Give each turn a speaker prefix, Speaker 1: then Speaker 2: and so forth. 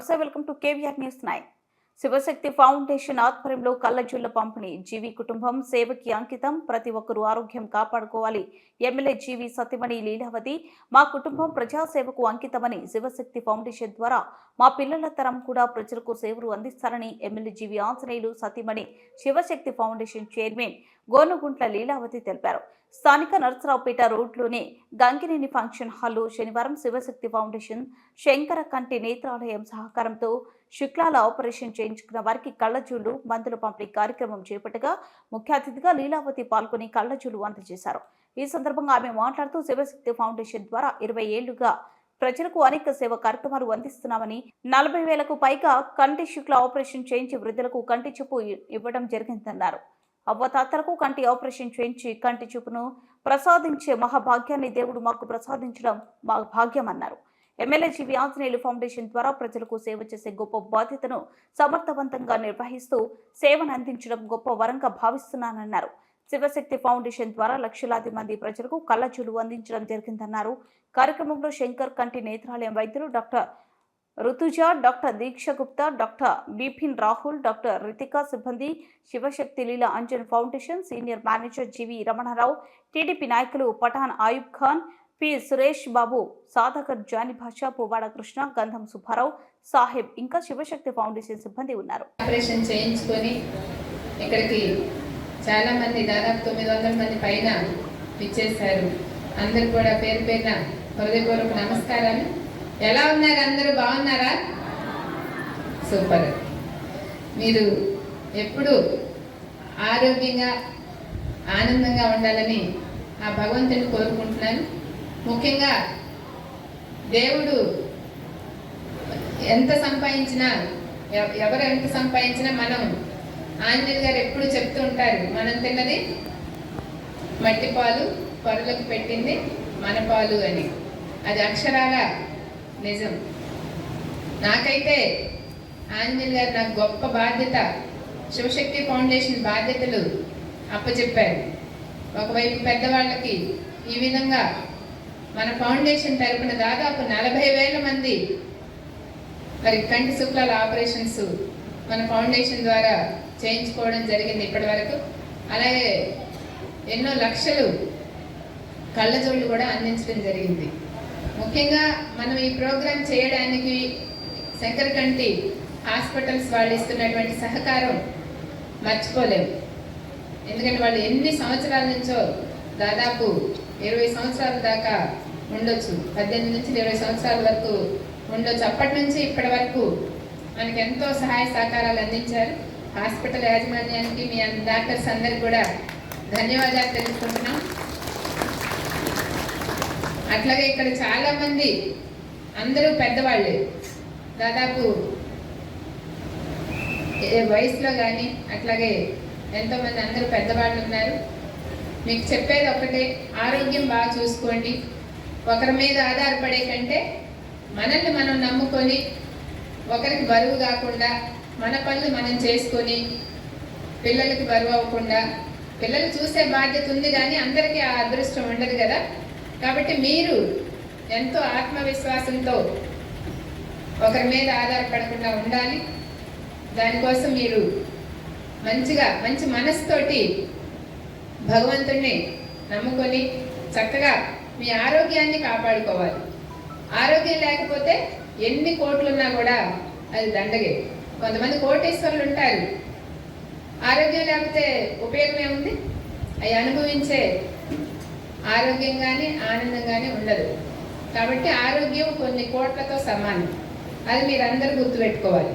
Speaker 1: Hello welcome to KVR News 9. Shivashakti foundation ఆధ్వర్యంలో కళ్ళజొల్ల పంపిణీ. జీవి కుటుంబం సేవకి అంకితం. ప్రతి ఒక్కరూ ఆరోగ్యం కాపాడుకోవాలి. ఎమ్మెల్యే జీవి సత్యమణి లీలావతి మా కుటుంబం ప్రజాసేవకు అంకితమని శివశక్తి ఫౌండేషన్ ద్వారా మా పిల్లల తరం కూడా ప్రజలకు సేవలు అందిస్తారని ఎమ్మెల్యే జీవి ఆంజనేయులు సతీమణి శివశక్తి ఫౌండేషన్ చైర్మన్ గోనుగుంట్ల లీలావతి తెలిపారు. స్థానిక నరసరావుపేట రోడ్లోని గంగినేని ఫంక్షన్ హాల్లో శనివారం శివశక్తి ఫౌండేషన్ శంకర కంటి నేత్రాలయం సహకారంతో శుక్లాల ఆపరేషన్ చేయించుకున్న వారికి కళ్ళజోళ్ళు మందులు పంపిణీ కార్యక్రమం చేపట్టగా ముఖ్య అతిథిగా లీలావతి పాల్గొని కళ్ళజోళ్ళు అందజేశారు. ఈ సందర్భంగా ఆమె మాట్లాడుతూ శివశక్తి ఫౌండేషన్ ద్వారా ఇరవై ఏళ్ళుగా ప్రజలకు అనేక సేవ కార్యక్రమాలు అందిస్తున్నామని నలభై వేలకు పైగా కంటి శుక్ల ఆపరేషన్ చేయించి వృద్ధులకు కంటి చూపు ఇవ్వడం జరిగిందన్నారు. అవ్వతాతలకు కంటి ఆపరేషన్ చేయించి కంటి చూపును ప్రసాదించే మహాభాగ్యాన్ని దేవుడు మాకు ప్రసాదించడం మా భాగ్యమన్నారు. ఎమ్మెల్యే జీవి ఆంజనేయులు ఫౌండేషన్ ద్వారా ప్రజలకు సేవ చేసే గొప్ప బాధ్యతను సమర్థవంతంగా నిర్వహిస్తూ సేవను అందించడం గొప్ప వరంగా భావిస్తున్నానన్నారు. శివశక్తి ఫౌండేషన్ ద్వారా లక్షలాది మంది ప్రజలకు కళ్ళజోలు అందించడం జరిగిందన్నారు. కార్యక్రమంలో శంకర్ కంటి నేత్రాలయం వైద్యులు doctor Rutuja doctor Deeksha Gupta doctor Bipin Rahul doctor Ritika సిబ్బంది Shivashakti Leela Anjan foundation senior manager GV Ramanarao TDP నాయకులు పఠాన్ ఆయుబ్ ఖాన్ పి. సురేష్ బాబు సాధకర్ జాని భాష పువ్వాడ కృష్ణ గంధం సుబ్బారావు సాహెబ్ ఇంకా శివశక్తి ఫౌండేషన్ సిబ్బంది ఉన్నారు.
Speaker 2: ఆపరేషన్ చేయించుకొని ఇక్కడికి చాలా మంది దాదాపు తొమ్మిది వందల మంది పైన ఇచ్చేశారు. అందరు కూడా పేరు పేరున హృదయపూర్వక నమస్కారాలు. ఎలా ఉన్నారు అందరూ? బాగున్నారా? సూపర్. మీరు ఎప్పుడు ఆరోగ్యంగా ఆనందంగా ఉండాలని ఆ భగవంతుని కోరుకుంటున్నాను. ముఖ్యంగా దేవుడు ఎంత సంపాదించినా ఎవ- ఎవరు ఎంత సంపాదించినా మనం ఆంజనేయులు గారు ఎప్పుడు చెప్తూ ఉంటారు మనం తిన్నది మట్టి పాలు పొరలకు పెట్టింది మన పాలు అని. అది అక్షరాల నిజం. నాకైతే ఆంజనేయులు గారు నాకు గొప్ప బాధ్యత శివశక్తి ఫౌండేషన్ బాధ్యతలు అప్పచెప్పారు. ఒకవైపు పెద్దవాళ్ళకి ఈ విధంగా మన ఫౌండేషన్ తరపున దాదాపు నలభై వేల మంది మరి కంటి శుక్లాల ఆపరేషన్స్ మన ఫౌండేషన్ ద్వారా చేయించుకోవడం జరిగింది ఇప్పటి వరకు. అలాగే ఎన్నో లక్షలు కళ్ళజోళ్ళు కూడా అందించడం జరిగింది. ముఖ్యంగా మనం ఈ ప్రోగ్రాం చేయడానికి శంకరకంటి హాస్పిటల్స్ వాళ్ళు ఇస్తున్నటువంటి సహకారం మర్చిపోలేము. ఎందుకంటే వాళ్ళు ఎన్ని సంవత్సరాల నుంచో దాదాపు ఇరవై సంవత్సరాల దాకా ఉండొచ్చు. పద్దెనిమిది నుంచి ఇరవై సంవత్సరాల వరకు ఉండొచ్చు. అప్పటి నుంచి ఇప్పటి వరకు మనకి ఎంతో సహాయ సహకారాలు అందించారు. హాస్పిటల్ యాజమాన్యానికి మీ డాక్టర్స్ అందరికి కూడా ధన్యవాదాలు తెలుసుకుంటున్నాం అట్లాగే ఇక్కడ చాలామంది అందరూ పెద్దవాళ్ళే. దాదాపు వయసులో కానీ అట్లాగే ఎంతోమంది అందరూ పెద్దవాళ్ళు ఉన్నారు. మీకు చెప్పేది ఒకటే ఆరోగ్యం బాగా చూసుకోండి. ఒకరి మీద ఆధారపడే కంటే మనల్ని మనం నమ్ముకొని ఒకరికి బరువు కాకుండా మన పనులు మనం చేసుకొని పిల్లలకి బరువు అవ్వకుండా పిల్లలు చూసే బాధ్యత ఉంది కానీ అందరికీ ఆ అదృష్టం ఉండదు కదా. కాబట్టి మీరు ఎంతో ఆత్మవిశ్వాసంతో ఒకరి మీద ఆధారపడకుండా ఉండాలి. దానికోసం మీరు మంచిగా మంచి మనసుతోటి భగవంతుణ్ణి నమ్ముకొని చక్కగా మీ ఆరోగ్యాన్ని కాపాడుకోవాలి. ఆరోగ్యం లేకపోతే ఎన్ని కోట్లున్నా కూడా అది దండగే. కొంతమంది కోటేశ్వరులు ఉంటారు. ఆరోగ్యం లేకపోతే ఉపయోగం ఏముంది? అవి అనుభవించే ఆరోగ్యం కానీ ఆనందం కానీ ఉండదు. కాబట్టి ఆరోగ్యం కొన్ని కోట్లతో సమానం. అది మీరందరూ గుర్తుపెట్టుకోవాలి.